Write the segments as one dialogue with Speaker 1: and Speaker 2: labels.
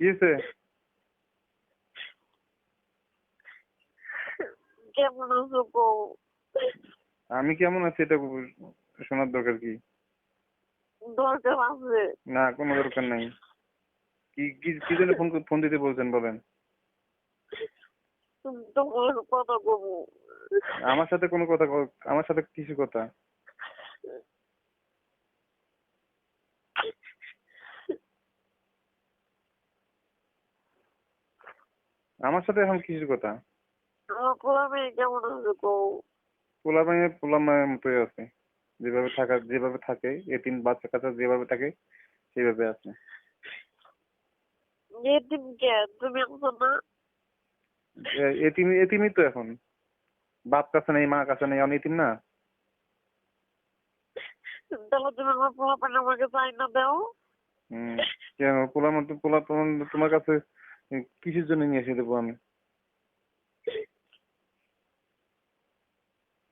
Speaker 1: কি হয়েছে
Speaker 2: কেমন আছো
Speaker 1: আমি কেমন আছি এটা শোনার দরকার কি?
Speaker 2: দরকার আছে।
Speaker 1: না কোনো দরকার নাই। কি কি কি জন্য ফোন ফোন দিতে বলছেন বলেন?
Speaker 2: তোমার কথা কবো
Speaker 1: আমার সাথে কোনো কথা আমার সাথে কিছু কথা। আমার সাথে এখন কিছু কথা?
Speaker 2: আমার পোলা মেয়ে কেমন আছে কও?
Speaker 1: মতোই আছে। যেভাবে থাকা যেভাবে থাকে এতিম বাচ্চা কাচ্চা যেভাবে থাকে সেভাবে আছে।
Speaker 2: এতিম কে? তুমি আছো না?
Speaker 1: এতিম এতিমই তো এখন। বাপ কাছে নেই মা কাছে নেই এখন এতিম না?
Speaker 2: তাহলে তুমি আমার পোলা আমাকে চাই না দাও।
Speaker 1: হুম কেন? পোলার মতো পোলা তোমার- তোমার কাছে কিসের জন্য নিয়ে এসে দেবো আমি?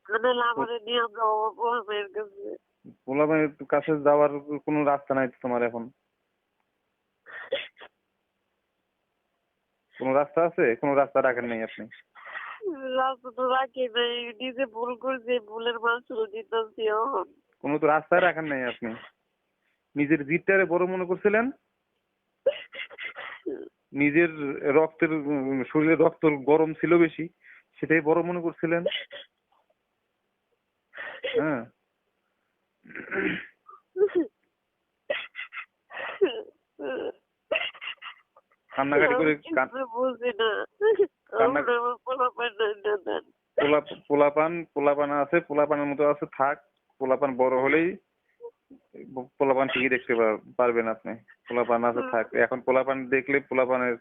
Speaker 2: নাহলে আমারে নিয়ে যাও আমার পোলা মেয়ের কাছে।
Speaker 1: যাওয়ার কোনো রাস্তা নাই তো তোমার এখন? কোনো রাস্তা আছে? কোনো রাস্তা রাখেন নাই আপনি?
Speaker 2: রাস্তা তো রাখি নাই নিজে ভুল করছি ভুলের মাসুল দিতেছি এখন।
Speaker 1: কোনো তো রাস্তায় রাখেন নাই আপনি? নিজের জিতটারে বড় মনে করছিলেন? নিজের রক্তের শরীরে রক্ত গরম ছিল বেশি সেটাই বড় মনে করছিলেন? হ্যাঁ। কান্নাকাটি করে পোলাপান পোলাপান আছে পোলাপানের মতো আছে থাক। পোলাপান বড় হলেই পোলাপান ঠিকই দেখতে পার- পারবেন আপনি। পোলাপান আছে থাক। এখন পোলাপান দেখলে পোলাপানের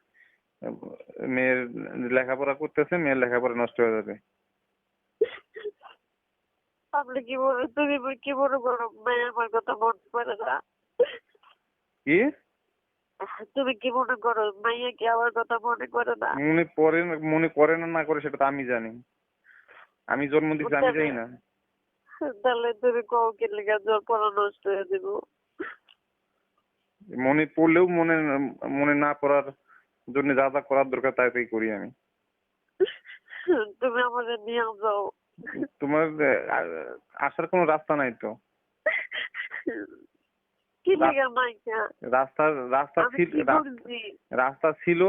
Speaker 1: মেয়ের লেখাপড়া করতেছে মেয়ের লেখাপড়া নষ্ট হয়ে যাবে।
Speaker 2: আপনি কি বলে তুমি কি মনে করো মেয়ে আমার কথা মনে করে না?
Speaker 1: কি?
Speaker 2: তুমি কি মনে করো মাইয়া কি আমার কথা মনে করে না?
Speaker 1: মনে পড়ে না- মনে করে না না করে সেটা তো আমি জানি। আমি জন্ম দিচ্ছি আমি জানি না।
Speaker 2: তাহলে তুমি কও কি লেগে জোর পড়া নষ্ট হয়ে দিব
Speaker 1: মনে পড়লেও মনে মনে না পড়ার জন্য যা যা করার দরকার তাই তাই করি আমি।
Speaker 2: তুমি আমাদের নিয়ে যাও।
Speaker 1: তোমার আসার কোনো রাস্তা নাই তো। রাস্তা রাস্তা ছিল রাস্তা ছিল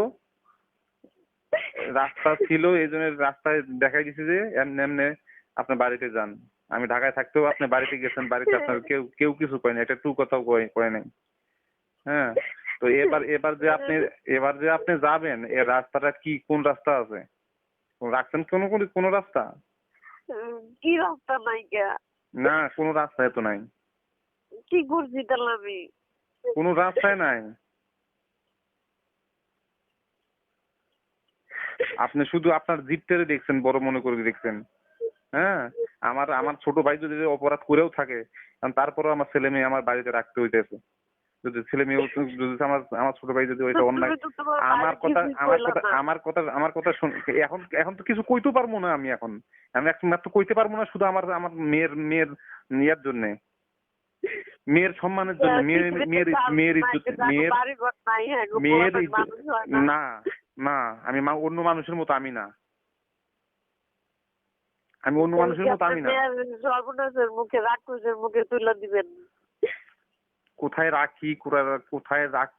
Speaker 1: রাস্তা ছিল এই জন্য রাস্তায় দেখা গেছে যে এমনি এমনি আপনার বাড়িতে যান। আমি ঢাকায় থাকতেও আপনি বাড়িতে গেছেন বাড়িতে আপনার কেউ কেউ কিছু কয়নি একটা টু কথাও কয় নাই। হ্যাঁ? তো এবার এবার যে আপনি এবার যে আপনি যাবেন এর রাস্তাটা কি কোন রাস্তা আছে? রাখছেন কোনো কোনো কোনো রাস্তা?
Speaker 2: কি রাস্তা মাইকা?
Speaker 1: না কোন রাস্তা এত নাই।
Speaker 2: কি করছি তাহলে আমি?
Speaker 1: কোনো রাস্তায় নাই। আপনি শুধু আপনার জিপটারে দেখছেন বড় মনে করে দেখছেন। হ্যাঁ? আমার আমার ছোট ভাই যদি অপরাধ করেও থাকে তারপরেও আমার ছেলে মেয়ে আমার বাড়িতে রাখতে হইতেছে। যদি ছেলে মেয়ে যদি আমার আমার ছোট ভাই যদি ওইটা অন্যায় আমার কথা আমার কথা আমার কথা আমার কথা শুন এখন এখন তো কিছু কইতে পারব না আমি এখন। আমি এখন মাত্র কইতে পারব না শুধু আমার আমার মেয়ের মেয়ের ইয়ার জন্য। মেয়ের সম্মানের জন্য মেয়ের মেয়ের মেয়ের ইজ্জত মেয়ের
Speaker 2: হ্যাঁ,
Speaker 1: মেয়ের ইজ্জত
Speaker 2: না।
Speaker 1: না আমি অন্য মানুষের মতো আমি না। আমি অন্য মানুষের মতো আমি না।
Speaker 2: সর্বনাশের মুখে রাক্ষসের মুখে তুলে দিবেন।
Speaker 1: কোথায় রাখি কোথায়- রাখ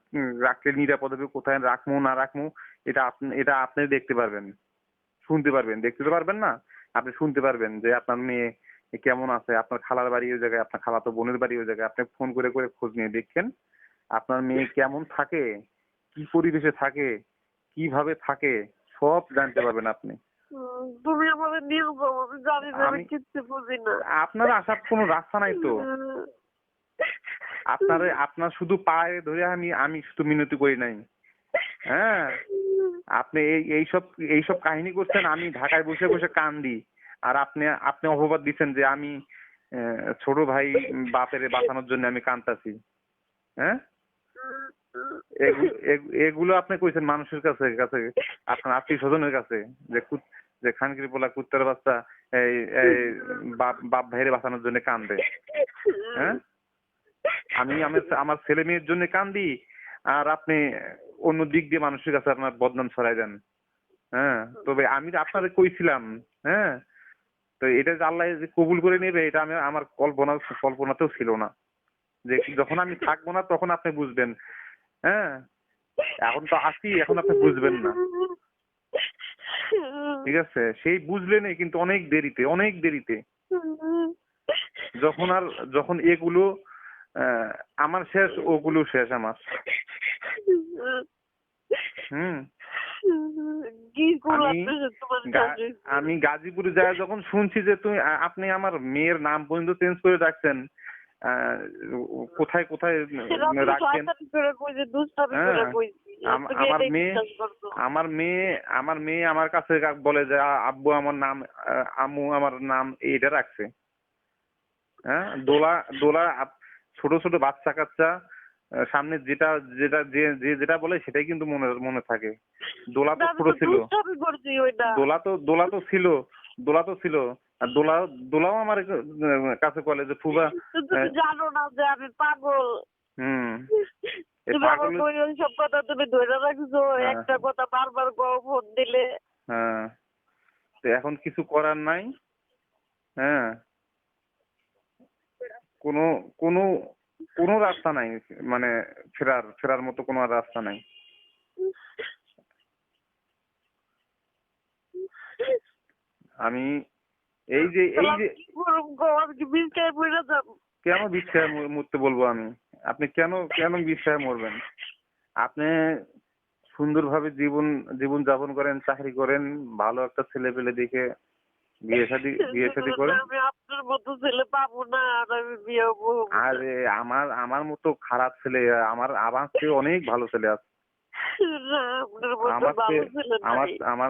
Speaker 1: রাখলে নিরাপদ হবে কোথায় রাখব না রাখব এটা আপনি এটা আপনি দেখতে পারবেন। শুনতে পারবেন। দেখতে তো পারবেন না আপনি শুনতে পারবেন যে আপনার মেয়ে কেমন আছে আপনার খালার বাড়ি ওই জায়গায় আপনার খালাতো বোনের বাড়ি ওই জায়গায়। আপনি ফোন করে করে খোঁজ নিয়ে দেখছেন আপনার মেয়ে কেমন থাকে কি পরিবেশে থাকে কীভাবে থাকে সব জানতে পারবেন আপনি।
Speaker 2: তুমি আমাদের নিয়ে যাও আমি জানি না আমি
Speaker 1: আমি-
Speaker 2: কিচ্ছু বুঝি না।
Speaker 1: আপনার আসার কোনো রাস্তা নাই তো? আপনার আপনার শুধু পায়ে ধরে আমি আমি শুধু মিনতি করি নাই। হ্যাঁ? আপনি এই এইসব এইসব কাহিনী করছেন আমি ঢাকায় বসে বসে কান্দি। আর আপনি আপনি অপবাদ দিচ্ছেন যে আমি ছোট ভাই বাপের বাঁচানোর জন্য আমি কান্তাছি হ্যাঁ? এগু- এগু- এগুলো আপনি কইছেন মানুষের কাছে কাছে আপনার আত্মীয় স্বজনের কাছে যে যে খানকির পোলা কুত্তার বাচ্চা এই এই বাপ বাপ ভাইরে বাঁচানোর জন্য কান্দে। হ্যাঁ? আমি আমার আমার ছেলে মেয়ের জন্য কান্দি, আর আপনি অন্য দিক দিয়ে মানুষের কাছে আপনার বদনাম ছড়াই দেন। হ্যাঁ? তবে আমি আপনারে কইছিলাম হ্যাঁ? তো এটা যে আল্লাহ যে কবুল করে নেবে, এটা আমি, আমার কল্পনা, কল্পনাতেও ছিল না। যে যখন আমি থাকব না, তখন আপনি বুঝবেন। হ্যাঁ? এখন তো আসি এখন আপনি বুঝবেন না। ঠিক আছে? সেই বুঝলেনই কিন্তু অনেক দেরিতে অনেক দেরিতে। যখন আর যখন এগুলো আমার শেষ ওগুলো শেষ আমার। হুম। আমি গাজীপুরে যায় যখন শুনছি যে তুমি আপনি আমার মেয়ের নাম পর্যন্ত চেঞ্জ করে রাখছেন আহ, কোথায় কোথায় রাখছেন? আমার মেয়ে- আমার মেয়ে আমার মেয়ে আমার কাছে বলে যে আব্বু আমার নাম আম্মু আমার নাম এইটা রাখছে। হ্যাঁ? দোলা দোলা ছোট ছোট বাচ্চা কাচ্চা সামনে যেটা যেটা যে যে যেটা বলে সেটাই কিন্তু মনে মনে থাকে। দোলা তো ছোট ছিল। দোলা তো দোলা তো ছিল দোলা তো ছিল। আর দোলা দোলাও আমার কাছে বলে যে ফুবা।
Speaker 2: জানো না যে আমি পাগল।
Speaker 1: হুম।
Speaker 2: সব কথা তুমি ধরে রাখছো
Speaker 1: হ্যাঁ।
Speaker 2: একটা কথা বারবার ফোন দিলে।
Speaker 1: হ্যাঁ। তো এখন কিছু করার নাই হ্যাঁ। কোনো কোনো কোনো রাস্তা নাই মানে ফেরার ফেরার মতো কোনো রাস্তা নাই। আমি এই যে এই যে? কেন বিশ্বায় মরতে বলব আমি? আপনি কেন কেন বিশ্বায় মরবেন? আপনি সুন্দরভাবে জীবন জীবন যাপন করেন চাকরি করেন ভালো একটা ছেলে পেলে দেখে বিয়ে শাদী বিয়ে শাদী করেন?
Speaker 2: আমি আপনার মতো ছেলে পাবো না আর আমি বিয়ে হব
Speaker 1: আরে আমার আমার মতো খারাপ ছেলে আমার আমার চেয়ে অনেক ভালো ছেলে আছে। আমার আমার